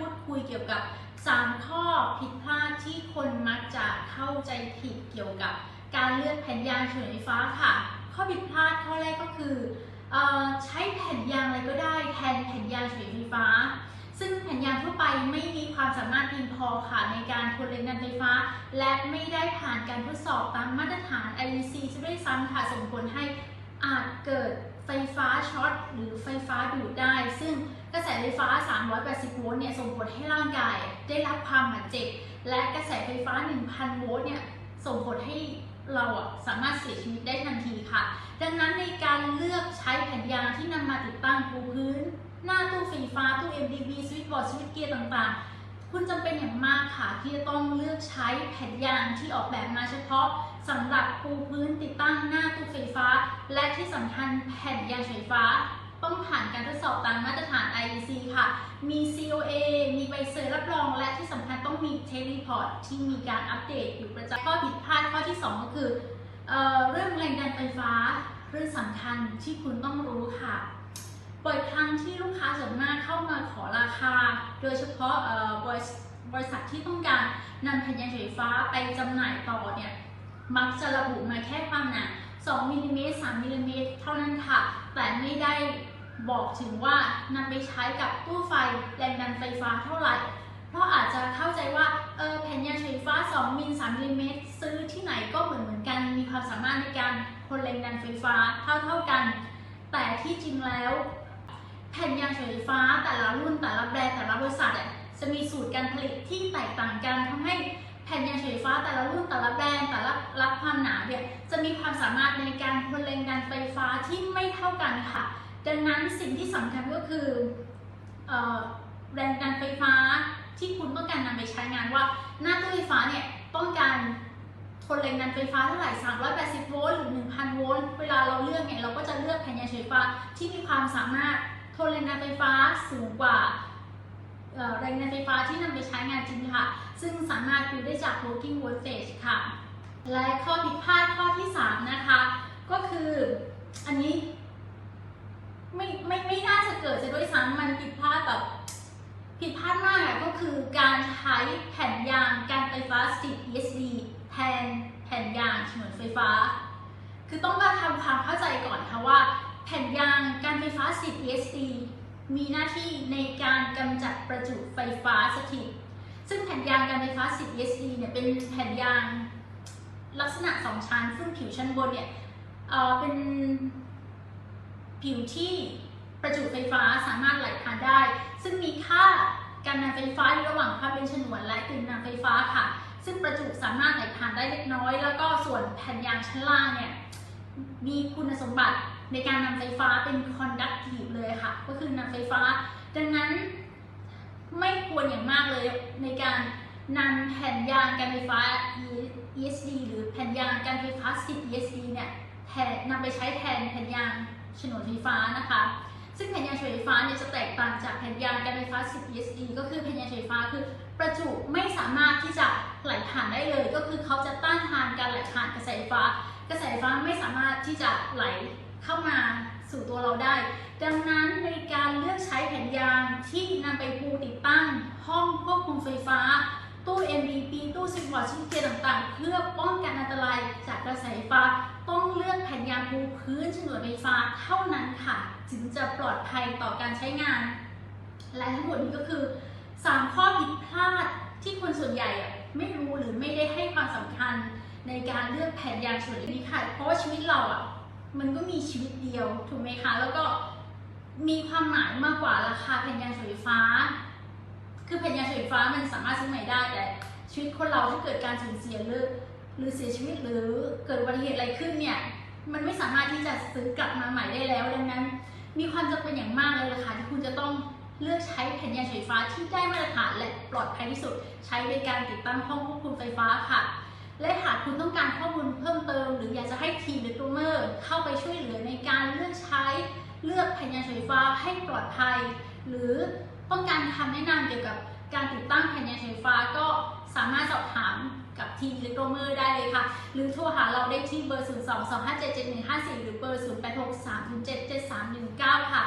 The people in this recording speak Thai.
พูดคุยเกี่ยวกับ 3 ข้อผิดพลาดที่คนมักจะเข้าใจผิดเกี่ยวกับ การเลือกแผ่นยางฉนวนไฟฟ้าค่ะ ข้อผิดพลาดข้อแรกก็คือออใช้แผ่นยางอะไรก็ได้แทนแผ่นยางฉนวนไฟฟ้า ซึ่งแผ่นยางทั่วไปไม่มีความสามารถเพียงพอค่ะในการทนแรงดันไฟฟ้า และไม่ได้ผ่านการทดสอบตามมาตรฐาน IEC จะด้วยซ้ำค่ะส่งผลให้อาจเกิดไฟฟ้าช็อตหรือไฟฟ้าดูดได้ซึ่ง กระแสไฟฟ้า 380 โวลต์เนี่ยส่งผลให้ร่างกายได้รับความบาดเจ็บ และกระแสไฟฟ้า 1,000 โวลต์เนี่ยส่งผลให้เราอะสามารถเสียชีวิตได้ทันทีค่ะ ดังนั้นในการเลือกใช้แผ่นยางที่นำมาติดตั้งปูพื้น หน้าตู้ไฟฟ้าตู้ MDB สวิตช์บอร์ดสวิตช์เกียร์ต่างๆ คุณจำเป็นอย่างมากค่ะ ที่จะต้องเลือกใช้แผ่นยางที่ออกแบบมาเฉพาะสำหรับปูพื้นติดตั้งหน้าตู้ไฟฟ้า และที่สำคัญแผ่นยางไฟฟ้า ต้องผ่านการทดสอบตามมาตรฐาน IEC ค่ะ มี COA มีใบเซอร์รับรอง และที่สำคัญต้องมีเทรีพอร์ตที่มีการอัปเดตอยู่ประจำข้อผิดพลาดข้อที่ 2 ก็คือเออเรื่องแรงดันไฟฟ้าเรื่องสำคัญที่คุณต้องรู้ค่ะบ่อยครั้งที่ลูกค้าส่วนมากเข้ามาขอราคา โดยเฉพาะบริษัทบริษัทที่ต้องการนำแผ่นยางไฟฟ้าไปจำหน่ายต่อเนี่ยมักจะระบุมาแค่ความหนา2มิลลิเมตร3มิลลิเมตรเท่านั้นค่ะ แต่ไม่ได้ บอกถึงว่านำไปใช้กับตู้ไฟแรงดันไฟฟ้าเท่าไหร่ เพราะอาจจะเข้าใจว่าเออแผ่นยางไฟฟ้า 2 มิล3มิลลิเมตรซื้อที่ไหนก็เหมือนเหมือนกัน มีความสามารถในการทนแรงดันไฟฟ้าเท่าเท่ากัน แต่ที่จริงแล้ว แผ่นยางไฟฟ้าแต่ละรุ่นแต่ละแบรนด์แต่ละบริษัทจะมีสูตรการผลิตที่แตกต่างกันทำให้แผ่นยางไฟฟ้าแต่ละรุ่นแต่ละแบรนด์แต่ละรับความหนาเนี่ยจะมีความสามารถในการทนแรงดันไฟฟ้าที่ไม่เท่ากันค่ะ ดังนั้นสิ่งที่สำคัญก็คืออแรงดันไฟฟ้าที่คุณต้องการนำไปใช้งานว่า หน้าตู้ไฟฟ้าเนี่ยต้องการทนแรงดันไฟฟ้าเท่าไหร่ 380 โวลต์หรือ 1,000 โวลต์ เวลาเราเลือกเนี่ยเราก็จะเลือกแผ่นยางไฟฟ้าที่มีความสามารถทนแรงดันไฟฟ้าสูงกว่าแรงดันไฟฟ้าที่นำไปใช้งานจริงค่ะ ซึ่งสามารถดูได้จาก working voltage ค่ะ และข้อผิดพลาดข้อที่ 3 นะคะ ก็คืออันนี้ ไม่ไม่ไม่น่าจะเกิดจะด้วยซ้ำมันผิดพลาดแบบผิดพลาดมากอะก็คือการใช้แผ่นยางการไฟฟ้าสถิต ESD แทนแผ่นยางฉนวนไฟฟ้า คือต้องมาทำความเข้าใจก่อนค่ะว่า แผ่นยางการไฟฟ้าสถิต ESD มีหน้าที่ในการกำจัดประจุไฟฟ้าสถิต ซึ่งแผ่นยางการไฟฟ้าสถิต ESD เนี่ยเป็นแผ่นยางลักษณะสองชั้น ซึ่งผิวชั้นบนเนี่ยเออเป็น ผิวที่ประจุไฟฟ้าสามารถไหลผ่านได้ ซึ่งมีค่าการนำไฟฟ้าระหว่างควาเป็นฉนวนและกึ่งนำไฟฟ้าค่ะ ซึ่งประจุสามารถไหลผ่านได้เล็กน้อย แล้วก็ส่วนแผ่นยางชั้นล่างเนี่ยมีคุณสมบัติในการนำไฟฟ้าเป็น conductive เลยค่ะ ก็คือนำไฟฟ้า ดังนั้นไม่ควรอย่างมากเลยในการนำแผ่นยางการไฟฟ้า ESD หรือแผ่นยางการไฟฟ้าสิบ ESD เนี่ย แทนนำไปใช้แทนแผ่นยางฉนวนไฟฟ้านะคะ ซึ่งแผ่นยางฉนวนไฟฟ้าเนี่ยจะแตกต่างจากแผ่นยางการไฟฟ้า 10 ESD ก็คือแผ่นยางฉนวนไฟฟ้าคือประจุไม่สามารถที่จะไหลผ่านได้เลย ก็คือเขาจะต้านทานการไหลผ่านกระแสไฟฟ้า กระแสไฟฟ้าไม่สามารถที่จะไหลเข้ามาสู่ตัวเราได้ ดังนั้นในการเลือกใช้แผ่นยางที่นำไปปูติดตั้งห้องควบคุมไฟฟ้า ตู้ MDP ตู้สวิตช์บอร์ชิ้นเกียร์ต่างๆ เพื่อป้องกันอันตรายจากกระแสไฟฟ้า ต้องเลือกแผ่นยางปูพื้นฉนวนไฟฟ้าเท่านั้นค่ะ ถึงจะปลอดภัยต่อการใช้งาน และทั้งหมดนี้ก็คือ 3 ข้อผิดพลาดที่คนส่วนใหญ่ไม่รู้หรือไม่ได้ให้ความสำคัญในการเลือกแผ่นยางฉนวนนี้ค่ะ เพราะว่าชีวิตเราอะมันก็มีชีวิตเดียวถูกไหมคะ แล้วก็มีความหมายมากกว่าราคาแผ่นยางฉนวนไฟฟ้า คือแผ่นยางฉนวนไฟฟ้ามันสามารถซื้อใหม่ได้ แต่ชีวิตคนเราถ้าเกิดการสูญเสียหรือหรือเสียชีวิตหรือเกิดอุบัติเหตุอะไรขึ้นเนี่ยมันไม่สามารถที่จะซื้อกลับมาใหม่ได้แล้ว ดังนั้น มีความจำเป็นอย่างมากเลยล่ะค่ะที่คุณจะต้องเลือกใช้แผ่นยางไฟฟ้าที่ได้มาตรฐานและปลอดภัยที่สุด ใช้ในการติดตั้งห้องควบคุมไฟฟ้าค่ะและหากคุณต้องการข้อมูลเพิ่มเติม หรืออยากจะให้ทีมหรือตูเมอร์เข้าไปช่วยเหลือในการเลือกใช้เลือกแผ่นยางไฟฟ้าให้ปลอดภัย หรือต้องการคำแนะนำเกี่ยวกับ การติดตั้งแผ่นยางไฟฟ้าก็สามารถสอบถามกับทีมลิโกเมอร์ได้เลยค่ะ หรือโทรหาเราได้ที่เบอร์ 0 2 2 5 7 7 1 5 4 หรือเบอร์ 0 8 6 3 7 7 3 1 9 ค่ะ